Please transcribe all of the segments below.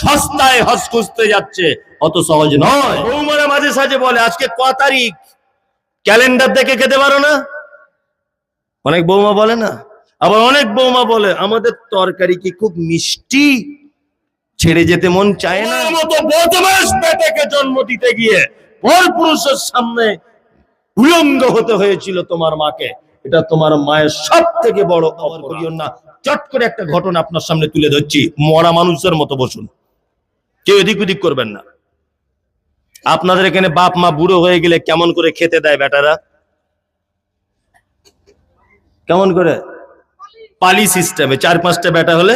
সস্তায় হজ খুঁজতে যাচ্ছে অত সহজ নয়। বৌমারা মাঝে সাঝে বলে আজকে ক তারিখ? ক্যালেন্ডার দেখে খেতে পারো না? অনেক বৌমা বলে না? আবার অনেক বৌমা বলে আমাদের তরকারি কি খুব মিষ্টি? ছেড়ে যেতে মন চায় না? মতো বদমাস বেটাকে জন্ম দিতে গিয়ে পর পুরুষের সামনে উলঙ্গ হতে হয়েছিল তোমার মাকে। এটা তোমার মায়ের সব থেকে বড় অপরিয় না চট করে একটা ঘটনা আপনার সামনে তুলে ধরছি। মরা মানুষের মতো বসুন। কেউ এদিক ওদিক করবেন না। আপনাদের এখানে বাপ, মা বুড়ো হয়ে গেলে কেমন করে খেতে দেয় বেটারা? কেমন করে? পালি সিস্টেমে, চার পাঁচটা বেটা হলে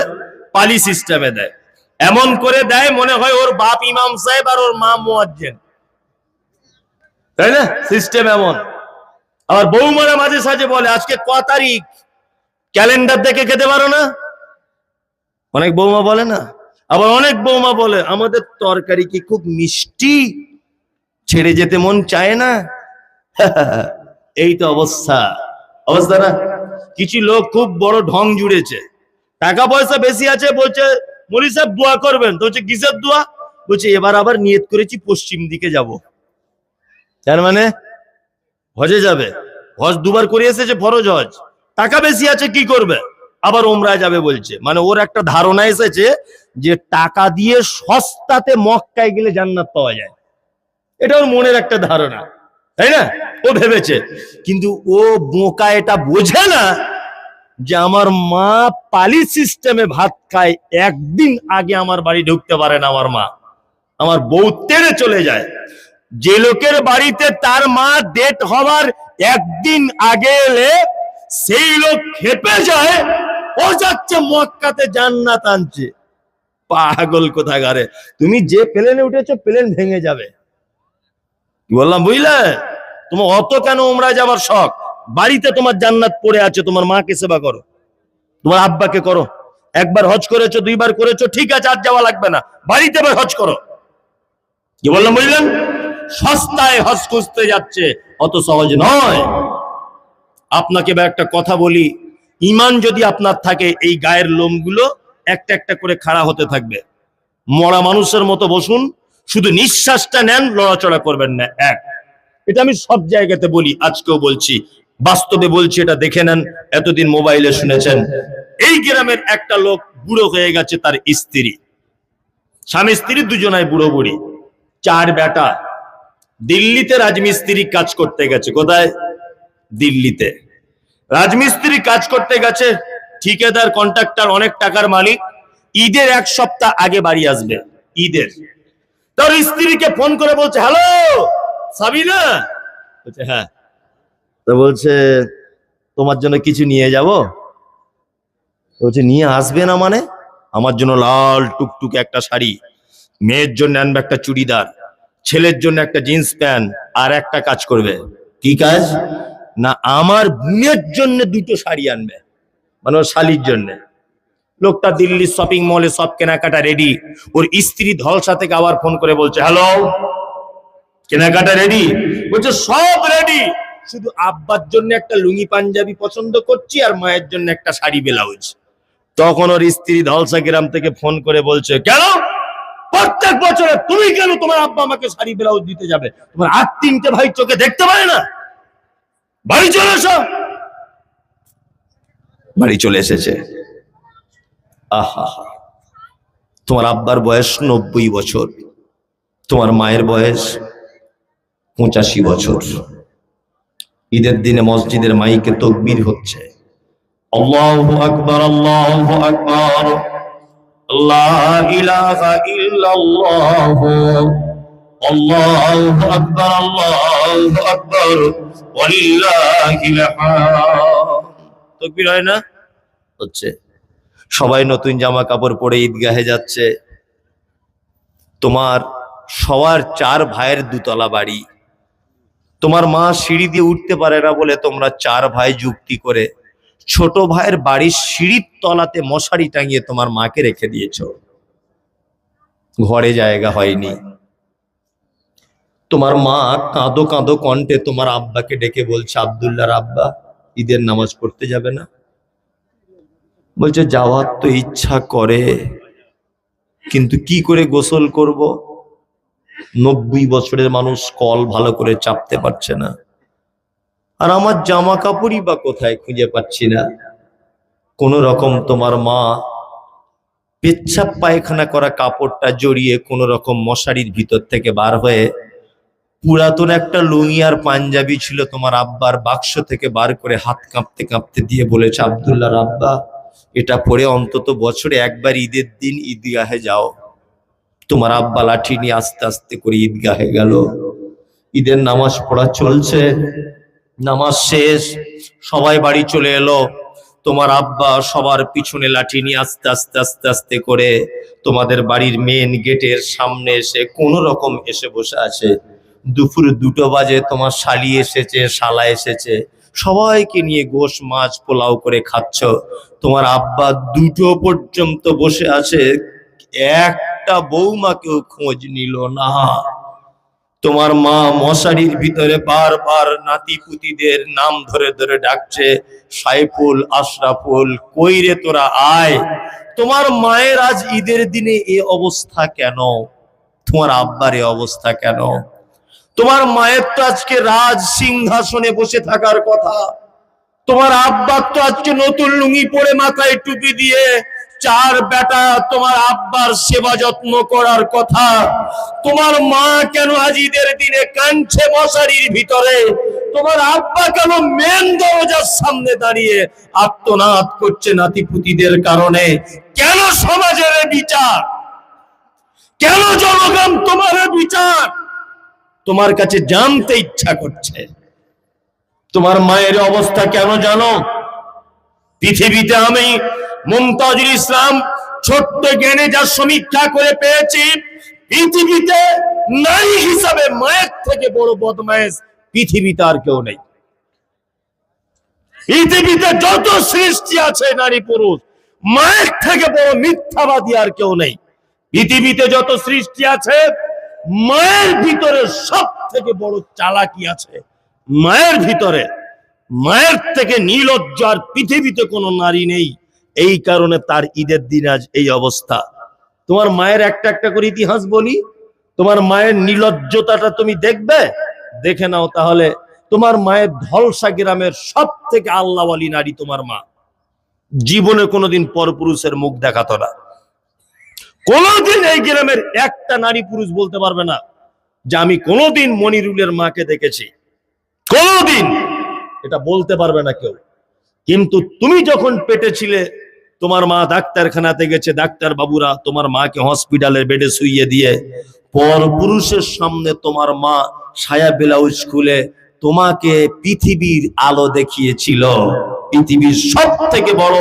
পালি সিস্টেমে দেয়। এমন করে দেয় মনে হয় ওর বাপ ইমাম সাহেব আর ওর মা মুয়াজ্জেন। তাই না? সিস্টেম এমন। আবার বৌমারা মাঝে সাঝে বলে, আজকে ক তারিখ? ক্যালেন্ডার দেখে খেতে পারো না? অনেক বৌমা বলে না? আবার অনেক বৌমা বলে, আমাদের তরকারি কি খুব মিষ্টি? ছেড়ে যেতে মন চায় না? এই তো অবস্থা। অবস্থা না? কিছু লোক খুব বড় ঢং জুড়েছে। টাকা পয়সা বেশি আছে বলছে মলি সাহেব, দোয়া করবেন। তো হচ্ছে কিসের দোয়া? বলছে, এবার আবার নিয়ত করেছি, পশ্চিম দিকে যাব। তার মানে হজে যাবে। হজ দুবার করে এসেছে ফরজ হজ। টাকা বেশি আছে, কি করবে? আবার ওমরায় যাবে বলছে। মানে ওর একটা ধারণা এসেছে যে টাকা দিয়ে সস্তাতে মক্কায় গেলে জান্নাত পাওয়া যায়। এটা ওর মনের একটা ধারণা, তাই না? ও ভেবেছে। কিন্তু ও বোকা এটা বোঝে না যে আমার মা পালি সিস্টেমে ভাত খায়, একদিন আগে আমার বাড়ি ঢুকতে পারে না আমার মা। আমার বউ তেড়ে চলে যায়। যে লোকের বাড়িতে তার মা ডেট হওয়ার একদিন আগে এলে সেই লোক খেপে যায়, ও যাচ্ছে মক্কাতে জান্নাত আনছে। পাগল কোথাকারে, তুমি যে প্লেনে উঠেছো, প্লেন ভেঙে যাবে। বললাম, বুঝলে? তোমার অত কেন উমরা যাবার শখ? বাড়িতে তোমার জান্নাত পড়ে আছে, তোমার মাকে সেবা করো, তোমার আব্বাকে করো। একবার হজ করেছ, দুইবার করেছ, ঠিক আছে, আর যাওয়া লাগবে না। বাড়িতে এবার হজ করো। কি বললাম, বুঝলেন? সস্তায় হজ খুঁজতে যাচ্ছে, অত সহজ নয়। আপনাকে এবার একটা কথা বলি ইমান যদি আপনার থাকে, এই গায়ের লোমগুলো একটা একটা করে খাড়া হতে থাকবে। মরা মানুষের মতো বসুন, শুধু নিঃশ্বাসটা নেন, লড়াচড়া করবেন না, এক। এটা আমি সব জায়গাতে বলি, আজকেও বলছি। বাস্তবে বলছি, এটা দেখে নেন, এতদিন মোবাইলে শুনেছেন। এই গ্রামের একটা লোক বুড়ো হয়ে গেছে, তার স্ত্রী। স্বামী স্ত্রী দুজনায় বুড়ো বুড়ি। চার বেটা। দিল্লিতে রাজমিস্ত্রি কাজ করতে গেছে, কোথায়? দিল্লিতে। রাজমিস্ত্রি কাজ করতে গেছে, ঠিকাদার কন্ট্রাক্টর অনেক টাকার মালিক। ঈদের এক সপ্তাহ আগে বাড়ি আসবে, ঈদের। তার স্ত্রীকে ফোন করে বলছে, হ্যালো, সাবিনা? বলছে হ্যাঁ। তো বলছে, তোমার জন্য কিছু নিয়ে যাব? বলছে, নিয়ে আসবে না মানে? আমার জন্য লাল টুকটুক একটা শাড়ি, মেয়ের জন্য আনবে একটা চুড়িদার, ছেলের জন্য একটা জিন্স প্যান্ট, আর একটা কাজ করবে। কি কাজ? না আমার বোনের জন্য দুটো শাড়ি আনবে। মানে ওর শালির জন্য। লোকটা দিল্লির শপিং মলে সব কেনাকাটা রেডি ওর স্ত্রী ধলসা থেকে আবার ফোন করে বলছে হ্যালো কেনাকাটা রেডি বলছে, সব রেডি শুধু আব্বার জন্য একটা লুঙ্গি পাঞ্জাবি পছন্দ করছি আর মায়ের জন্য একটা শাড়ি ব্লাউজ তখন ওর স্ত্রী ধলসা গ্রাম থেকে ফোন করে বলছে, কেন? প্রত্যেক বছরে তুমি কেন তোমার আব্বা আমাকে শাড়ি ব্লাউজ দিতে যাবে? তোমার আর তিনটে ভাই চোখে দেখতে পারে না? বাড়ি চলে এসো। বাড়ি চলে এসেছে। আহা। তোমার আব্বার বয়স নব্বই বছর। তোমার মায়ের বয়স পঁচাশি বছর। ঈদের দিনে মসজিদের মাইকে তকবির হচ্ছে। আল্লাহু আকবার আল্লাহু আকবার। আল্লাহু আকবার আল্লাহু আকবার। তকবীর হয় না? হচ্ছে। সবাই নতুন জামা কাপড় পরে ঈদগাহে যাচ্ছে। তোমার সবার চার ভাইয়ের দুতলা বাড়ি। তোমার মা সিঁড়ি দিয়ে উঠতে পারে না বলে তোমরা চার ভাই যুক্তি করে ছোট ভাইয়ের বাড়ির সিঁড়ির তলাতে মশারি টাঙিয়ে তোমার মাকে রেখে দিয়েছ। ঘরে জায়গা হয়নি। তোমার মা কাঁদো কাঁদো কণ্ঠে তোমার আব্বাকে ডেকে বলছে, আবদুল্লাহর আব্বা, ঈদের নামাজ পড়তে যাবে না? বলছে, যাওয়ার তো ইচ্ছা করে, কিন্তু কি করে গোসল করব? নব্বই বছরের মানুষ কল ভালো করে চাপতে পারছে না। আর আমার জামা কাপড়ই বা কোথায় খুঁজে পাচ্ছি না। কোন রকম তোমার মা পেচ্ছাপ পায়খানা করা কাপড়টা জড়িয়ে কোন রকম মশারির ভিতর থেকে বার হয়ে পুরাতন একটা লুঙ্গি আর পাঞ্জাবি ছিল তোমার আব্বার বাক্স থেকে বার করে হাত কাঁপতে কাঁপতে দিয়ে বলেছে, আব্দুল্লাহ আব্বা এটা পরে অন্তত বছরে একবার ঈদের দিন ঈদগাহে যাও। তোমার আব্বা লাঠি নিয়ে আস্তে আস্তে করে ঈদগাহে গেল। ঈদের নামাজ পড়া চলছে, নামাজ শেষ, সবাই বাড়ি চলে এলো। তোমার আব্বা সবার পিছনে লাঠি নিয়ে আস্তে আস্তে আস্তে আস্তে করে তোমাদের বাড়ির মেন গেটের সামনে এসে কোন রকম এসে বসে আছে। দুপুর দুটো বাজে, তোমার শালি এসেছে, শালা এসেছে। সবাইকে নিয়ে গোশ মাছ পোলাও করে খাচ্ছ। তোমার আব্বা দুটো পর্যন্ত বসে আছে। একটা বৌমাকেও খোঁজ নিল না। তোমার মা মশারির ভিতরে বারবার নাতিপুতিদের নাম ধরে ধরে ডাকছে, সাইফুল, আশরাফুল কইরে তোরা? আয়। তোমার মায়ের আজ ঈদের দিনে এ অবস্থা কেন? তোমার আব্বার এ অবস্থা কেন? তোমার মায়ের তো আজকে রাজ সিংহাসনে বসে থাকার কথা। তোমার আব্বার তো আজকে নতুন লুঙ্গি পরে মাথায় টুপি দিয়ে চার বেটা তোমার আব্বার সেবা যত্ন করার কথা। তোমার মা কেন আজিদের দিনে কাঞ্ছে মশারির ভিতরে? তোমার আব্বা কেন মেন দরজার সামনে দাঁড়িয়ে আত্মনাদ করছে নাতিপুতিদের কারণে? কেন সমাজের বিচার? কেন জনগণ তোমার বিচার? তোমার কাছে জানতে ইচ্ছা করছে। তোমার মায়ের অবস্থা কেন জানো? পৃথিবীতে আমি মুমতাজুল ইসলাম ছোট্ট জ্ঞানে যা সমীক্ষা করে পেয়েছি, পৃথিবীতে নারী হিসাবে মায়ের থেকে বড় বদমায়েশ পৃথিবীতে আর কেউ নেই। পৃথিবীতে যত সৃষ্টি আছে, নারী পুরুষ, মায়ের থেকে বড় মিথ্যাবাদী আর কেউ নেই। পৃথিবীতে যত সৃষ্টি আছে মায়ের ভিতরে সব থেকে বড় চালাকি আছে। মায়ের ভিতরে, মায়ের থেকে নির্লজ্জ আর পৃথিবীতে কোনো নারী নেই। এই কারণে তার ঈদের দিন আজ এই অবস্থা। তোমার মায়ের একটা একটা করে ইতিহাস বলি। তোমার মায়ের নীলজ্জতাটা তুমি দেখবে? দেখে নাও তাহলে। তোমার মায়ের ধলসা গ্রামের সব থেকে আল্লাহওয়ালি নারী তোমার মা। জীবনে কোনোদিন পরপুরুষের মুখ দেখাতো না। কোনোদিন এই গ্রামের একটা নারী পুরুষ বলতে পারবে না যে আমি কোনোদিন মনিরুলের মাকে দেখেছি। কোনোদিন। এটা বলতে পারবে না কেউ। কিন্তু তুমি যখন পেটে ছিলে, তোমার মা ডাক্তারখানাতে গেছে, ডাক্তার বাবুরা তোমার মাকে হসপিটালের বেডে শুইয়ে দিয়ে, পর পুরুষের সামনে তোমার মা ছায়া ব্লাউজ খুলে তোমাকে পৃথিবীর আলো দেখিয়েছিল। পৃথিবীর সব থেকে বড়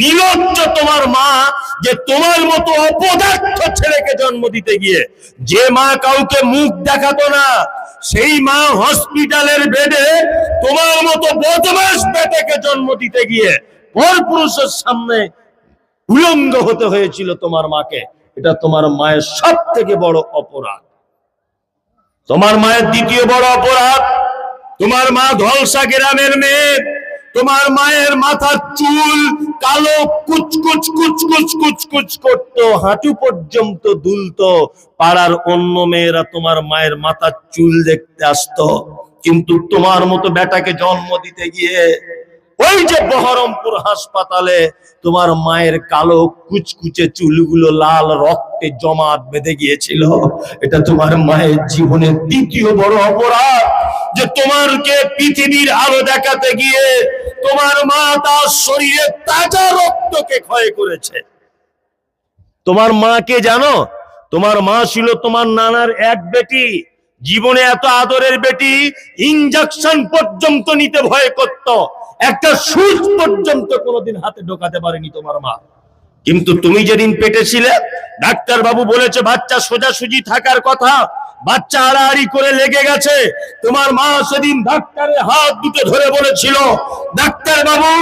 নিলজ্জ তোমার মা যে তোমার মতো অপদার্থ ছেলেকে জন্ম দিতে গিয়ে যে মা কাউকে মুখ দেখাতো না, সেই মা হসপিটালের বেডে তোমার মতো বদমাস বেটাকে জন্ম দিতে গিয়ে পর পুরুষের সামনে উলঙ্গ হতে হয়েছিল তোমার মাকে। এটা তোমার মায়ের সব থেকে বড় অপরাধ। তোমার মায়ের দ্বিতীয় বড় অপরাধ, তোমার মা ধলসা গ্রামের মেয়ে তোমার মায়ের মাথার চুল কালো কুচকুচ কুচকুচ কুচকুচ করতো, হাঁটু পর্যন্ত দুলতো। পাড়ার অন্য মেয়েরা তোমার মায়ের মাথার চুল দেখতে আসতো। কিন্তু তোমার মতো বেটাকে জন্ম দিতে গিয়ে ওই যে বহরমপুর হাসপাতালে তোমার মায়ের কালো কুচকুচে চুলগুলো লাল রক্তে জমাট বেঁধে গিয়েছিল। এটা তোমার মায়ের জীবনের দ্বিতীয় বড় অপরাধ যে তোমারকে পৃথিবীর আলো দেখাতে গিয়ে তোমার মা তার শরীরে তাজা রক্তকে ক্ষয় করেছে। তোমার মাকে জানো? তোমার মা ছিল তোমার নানার এক বেটি। জীবনে এত আদরের বেটি ইঞ্জেকশন পর্যন্ত নিতে ভয় করত। একটা সুচ পর্যন্ত কোনোদিন হাতে ঢোকাতে পারেনি তোমার মা। কিন্তু তুমি যেদিন পেটে ছিলে ডাক্তার বাবু বলেছে, বাচ্চা সোজাসুজি থাকার কথা বাচ্চা আড়াআড়ি করে লেগে গেছে। তোমার মা সেদিন ডাক্তারের হাত দুটো ধরে বলেছিল, ডাক্তার বাবু,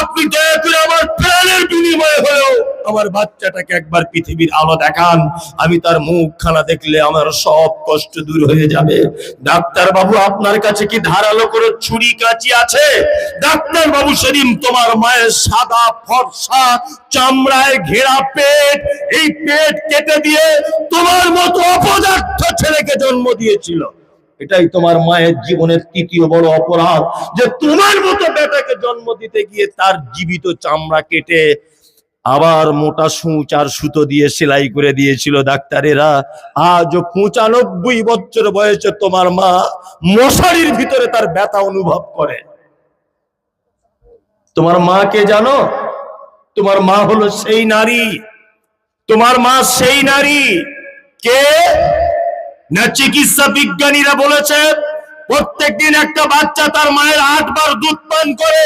আপনি দয়া করে আমার প্রাণের বিনিময়ে হলেও আমার বাচ্চাটাকে একবার পৃথিবীর আলো দেখান। আমি তার মুখখানা দেখলে আমার সব কষ্ট দূর হয়ে যাবে। ডাক্তার বাবু, আপনার কাছে কি ধারালো করে ছুরি কাঁচি আছে? ডাক্তার বাবু, সেদিন তোমার মায়ের সাদা ফর্সা চামড়ায় ঘেরা পেট, এই পেট কেটে দিয়ে তোমার মতো অপদার্থ ছেলেকে জন্ম দিয়েছিল। এটাই তোমার মায়ের জীবনের তৃতীয় বড় অপরাধ, যে তোমার মতো বেটাকে জন্ম দিতে গিয়ে তার জীবিত চামড়া কেটে আবার মোটা সূচ আর সুতো দিয়ে সেলাই করে দিয়েছিল ডাক্তারেরা। আজ পঁচানব্বই বছর বয়সে তোমার মা মশারির ভিতরে তার ব্যথা অনুভব করে। তোমার মাকে জানো? তোমার মা হলো সেই নারী। তোমার মা সেই নারী। কে? না চিকিৎসা বিজ্ঞানীরা বলেছে, প্রত্যেকদিন একটা বাচ্চা তার মায়ের আটবার দুধ পান করে,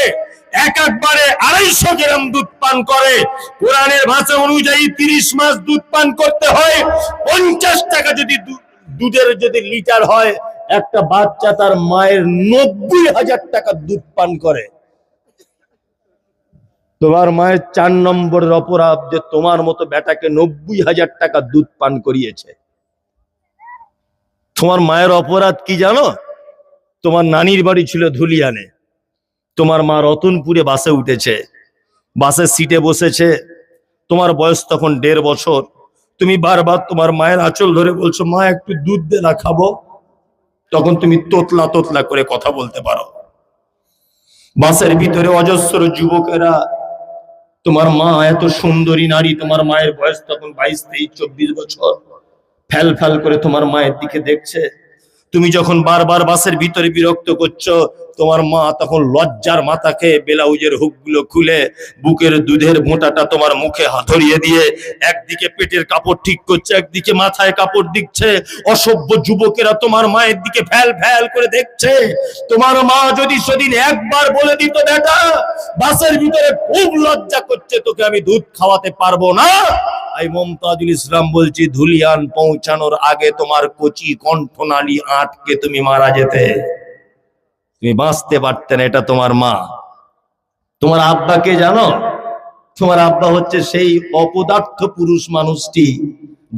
এক একবারে আড়াইশো গ্রাম দুধ পান করে। কোরআনের ভাষা অনুযায়ী তিরিশ মাস দুধ পান করতে হয়। পঞ্চাশ টাকা যদি দুধের যদি লিটার হয়, একটা বাচ্চা তার মায়ের নব্বই হাজার টাকা দুধ পান করে। তোমার মায়ের চার নম্বরের অপরাধ যে তোমার মতো বেটাকে নব্বই হাজার টাকা দুধ পান করিয়েছে। তোমার মায়ের অপরাধ কি জানো? তোমার নানির বাড়ি ছিল ধুলিয়ানে। তোমার মা রতনপুরে বাসে উঠেছে। বাসের সিটে বসেছে। তোমার বয়স তখন দেড় বছর। তুমি বারবার তোমার মায়ের আঁচল ধরে বলছো, মা, একটু দুধ দে না, খাব। তখন তুমি তোতলা তোতলা করে কথা বলতে পারো। বাসের ভিতরে অজস্র যুবকেরা, তোমার মা এত সুন্দরী নারী, তোমার মায়ের বয়স তখন বাইশ, তেইশ, চব্বিশ বছর। ফ্যাল ফ্যাল করে তোমার মায়ের দিকে দেখছে। তুমি যখন বারবার বাসের ভিতরে বিরক্ত করছ, তোমার মা তখন লজ্জার মাথাকে ব্লাউজের হুকগুলো খুলে বুকের দুধের মোটাটা তোমার মুখে হাতড়িয়ে দিয়ে একদিকে পেটের কাপড় ঠিক করছে, একদিকে মাথায় কাপড় দিচ্ছে। অসভ্য যুবকেরা তোমার মায়ের দিকে ফ্যাল ফ্যাল করে দেখছে। তোমার মা যদি সেদিন একবার বলে দিত, বেটা, বাসের ভিতরে খুব লজ্জা করছে, তোকে আমি দুধ খাওয়াতে পারব না। আমি মমতাজুল ইসলাম বলছি, ধুলিয়ান পৌঁছানোর আগে তোমার কচি কণ্ঠনালী আটকে তুমি মারা যেতে। তুমি বাঁচতে পারতে না, এটা তোমার মা। তোমার আব্বাকে জানো? তোমার আব্বা হচ্ছে সেই অপদার্থ পুরুষ মানুষটি,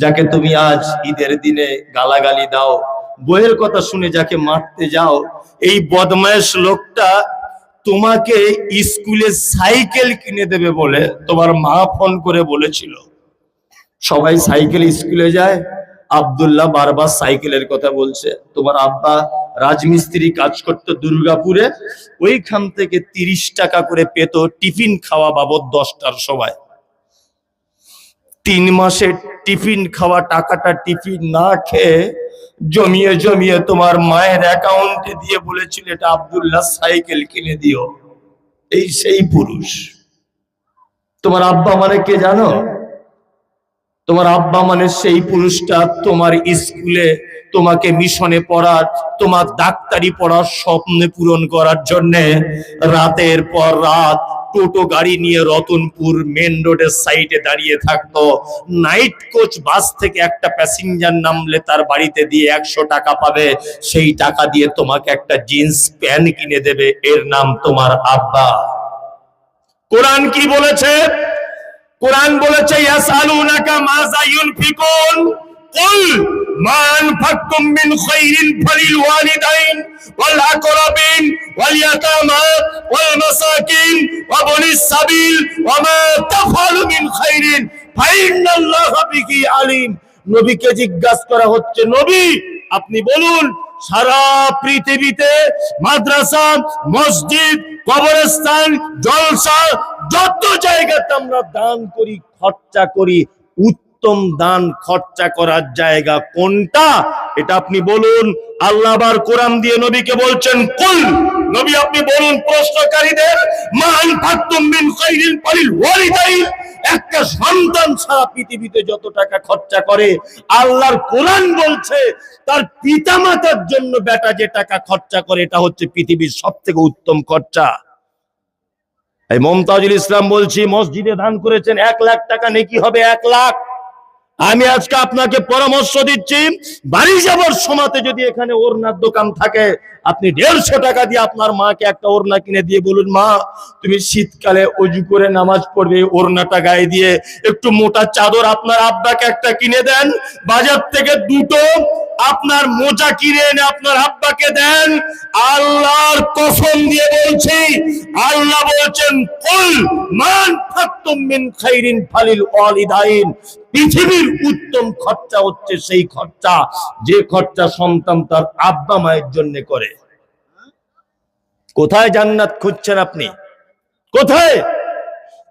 যাকে তুমি আজ ঈদের দিনে গালাগালি দাও। বইয়ের কথা শুনে যাকে মারতে যাও, এই বদমায়েশ লোকটা তোমাকে স্কুলে সাইকেল কিনে দেবে বলে তোমার মা ফোন করে বলেছিল। সবাই সাইকেল স্কুলে যায়। আব্দুল্লাহ বারবার সাইকেলের কথা বলছে। তোমার আব্বা রাজমিস্ত্রি কাজ করতো দুর্গাপুরে। ওইখান থেকে তিরিশ টাকা করে পেত টিফিন খাওয়া বাবদ দশটার সময়। তিন মাসের টিফিন খাওয়া টাকাটা টিফিন না খেয়ে জমিয়ে জমিয়ে তোমার মায়ের অ্যাকাউন্টে দিয়ে বলেছিল, এটা আব্দুল্লাহ সাইকেল কিনে দিও। এই সেই পুরুষ। তোমার আব্বা মানে কে জানো? তোমার আব্বা মানে সেই পুরুষটা তোমার স্কুলে তোমাকে মিশনে পড়ার, তোমার ডাক্তারি পড়ার স্বপ্ন পূরণ করার জন্য রাতের পর রাত টোটো গাড়ি নিয়ে রতনপুর মেন রোডের সাইডে দাঁড়িয়ে থাকতো। নাইট কোচ বাস থেকে একটা প্যাসেঞ্জার নামলে তার বাড়িতে দিয়ে একশো টাকা পাবে। সেই টাকা দিয়ে তোমাকে একটা জিন্স, প্যান্ট কিনে দেবে। এর নাম তোমার আব্বা। কোরআন কি বলেছে? কোরআন বলেছে ইয়াসালুনাকা মাযা ইউনফিকুন কুল, মা আনফাকতুম মিন খাইরিন ফালিল ওয়ালিদাইন ওয়াল আকরাবিন ওয়াল ইয়াতামা ওয়াল মাসাকিন ওয়া বনিস সাবিল ওয়া মা তাফআলু মিন খাইরিন। আলিম। নবীকে জিজ্ঞাসা করা হচ্ছে, নবী, আপনি বলুন, সারা পৃথিবীতে মাদ্রাসা, মসজিদ, কবরস্থান, জলসা যত জায়গাতে আমরা দান করি, খরচা করি, উত্তম দান খরচা করার জায়গা কোনটা? এটা আপনি বলুন। আল্লাহ আবার কোরআন দিয়ে নবীকে বলছেন, কুল। নবী আপনি বলুন, প্রশ্নকারীদের, মান ফাকতুম মিন খাইরিন ফালিল ওয়ালিদাইন। একটা সন্তান সারা পৃথিবীতে যত টাকা খরচা করে, আল্লাহর কোরআন বলছে, তার পিতামাতার জন্য বেটা যে টাকা খরচা করে, এটা হচ্ছে পৃথিবীর সব থেকে উত্তম খরচা। এই মমতাজুল ইসলাম বলছি, মসজিদে দান করেছেন এক লাখ টাকা, নেকি হবে এক লাখ। আমি আজকে আপনাকে পরামর্শ দিচ্ছি বাড়ি যাবার সময়তে যদি এখানে ওড়নার দোকান থাকে, আপনি দেড়শো টাকা দিয়ে আপনার মাকে একটা ওড়না কিনে দিয়ে বলুন, মা, তুমি শীতকালে অজু করে নামাজ পড়বে, এই ওড়নাটা গায়ে দিয়ে একটু মোটা চাদর আপনার আব্বাকে একটা কিনে দেন, বাজার থেকে দুটো আপনার মোজা কিনে এনে আপনার আব্বাকে দেন, আল্লাহর কসম দিয়ে বলছি বলছেন, কুল মান ফাকতুম মিন খাইরিন ফালিল ওয়ালিদাইন। পৃথিবীর উত্তম খরচা হচ্ছে সেই খরচা, যে খরচা সন্তান তার আব্বা মায়ের জন্য করে। কোথায় জান্নাত খুঁজছেন আপনি? কোথায়?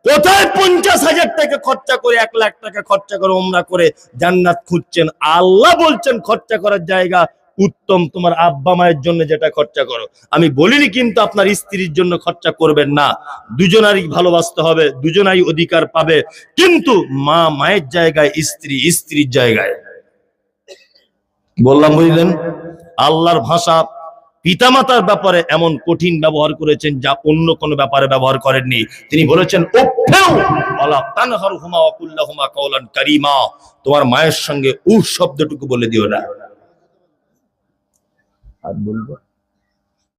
কোথায় পঞ্চাশ হাজার টাকা খরচা করে, এক লাখ টাকা খরচা করে ওমরা করে জান্নাত খুঁজছেন? আল্লাহ বলছেন, খরচা করার জায়গা উত্তম তোমার আব্বা মায়ের জন্য যেটা খরচা করো। আমি বলিনি কিন্তু আপনার স্ত্রীর জন্য খরচা করবেন না। দুজনারই ভালোবাসতে হবে, দুজনাই অধিকার পাবে। কিন্তু মা মায়ের জায়গায়, স্ত্রী স্ত্রীর জায়গায়। বললাম, বুঝলেন? আল্লাহর ভাষা পিতামাতার ব্যাপারে এমন কঠিন ব্যবহার করেছেন যা অন্য কোনো ব্যাপারে ব্যবহার করেননি। তিনি বলেছেন "উফেউ ওয়ালা তানহারহুমা ওয়া কুল্লাহুমা কাওলান তোমার মায়ের সঙ্গে উহ শব্দটুকু বলে দিও না। আর বলব